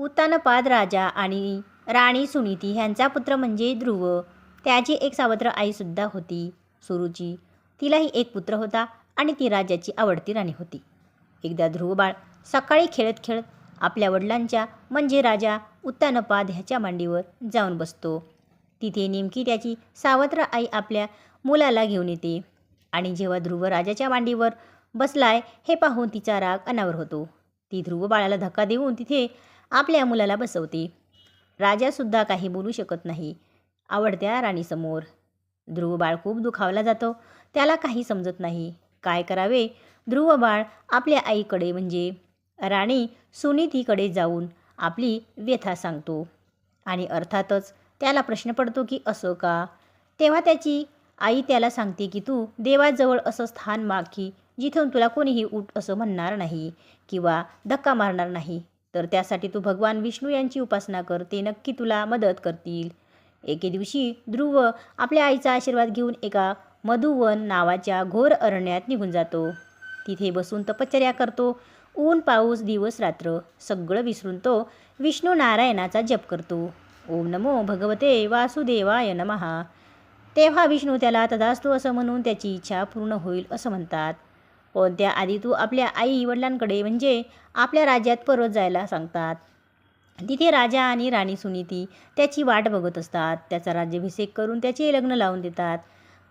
उत्तानपाद राजा आणि राणी सुनीती ह्यांचा पुत्र म्हणजे ध्रुव. त्याची एक सावत्र आईसुद्धा होती सुरुची. तिलाही एक पुत्र होता आणि ती राजाची आवडती राणी होती. एकदा ध्रुव बाळ सकाळी खेळत खेळत आपल्या वडिलांच्या म्हणजे राजा उत्तानपाद ह्याच्या मांडीवर जाऊन बसतो. तिथे नेमकी त्याची सावत्र आई आपल्या मुलाला घेऊन येते आणि जेव्हा ध्रुव राजाच्या मांडीवर बसलाय हे पाहून तिचा राग अनावर होतो. ती ध्रुव बाळाला धक्का देऊन तिथे आपल्या मुलाला बसवते. राजासुद्धा काही बोलू शकत नाही. आवडत्या राणीसमोर. ध्रुव बाळ खूप दुखावला जातो. त्याला काही समजत नाही. काय करावे? ध्रुव बाळ आपल्या आईकडे म्हणजे राणी सुनीतीकडे जाऊन आपली व्यथा सांगतो. आणि अर्थातच त्याला प्रश्न पडतो की असो का? तेव्हा त्याची आई त्याला सांगते की तू देवाजवळ असं स्थान माग की जिथून तुला कोणीही उठ असं म्हणणार नाही किंवा धक्का मारणार नाही. तर त्यासाठी तू भगवान विष्णू यांची उपासना कर ते नक्की तुला मदत करतील. एके दिवशी ध्रुव आपल्या आईचा आशीर्वाद घेऊन एका मधुवन नावाच्या घोर अरण्यात निघून जातो. तिथे बसून तपश्चर्या करतो. ऊन पाऊस दिवस रात्र सगळं विसरून तो विष्णू नारायणाचा जप करतो. ओम नमो भगवते वासुदेवाय नमहा तेव्हा विष्णू त्याला तदास्तू असं म्हणून त्याची इच्छा पूर्ण होईल असं म्हणतात. पण त्याआधी तू आपल्या आई वडिलांकडे म्हणजे आपल्या राज्यात परत जायला सांगतात. तिथे राजा आणि राणी सुनीती त्याची वाट बघत असतात. त्याचा राज्याभिषेक करून त्याचे लग्न लावून देतात.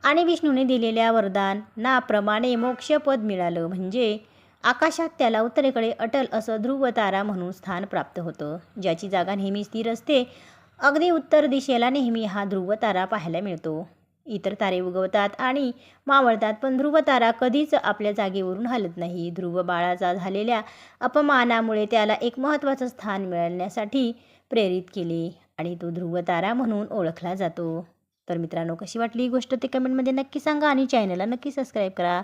आणि विष्णूने दिलेल्या वरदान नाप्रमाणे मोक्षपद मिळालं. म्हणजे आकाशात त्याला उत्तरेकडे अटल असं ध्रुव तारा म्हणून स्थान प्राप्त होतं. ज्याची जागा नेहमी स्थिर असते अगदी उत्तर दिशेला नेहमी हा ध्रुव तारा पाहायला मिळतो. इतर तारे उगवतात आणि मावळतात पण ध्रुव तारा कधीच आपल्या जागेवरून हलत नाही. ध्रुव बाळाचा झालेल्या अपमानामुळे त्याला एक महत्त्वाचं स्थान मिळण्यासाठी प्रेरित केले आणि तो ध्रुव तारा म्हणून ओळखला जातो. तर मित्रांनो कशी वाटली ही गोष्ट ते कमेंटमध्ये नक्की सांगा आणि चॅनलला नक्की सबस्क्राईब करा.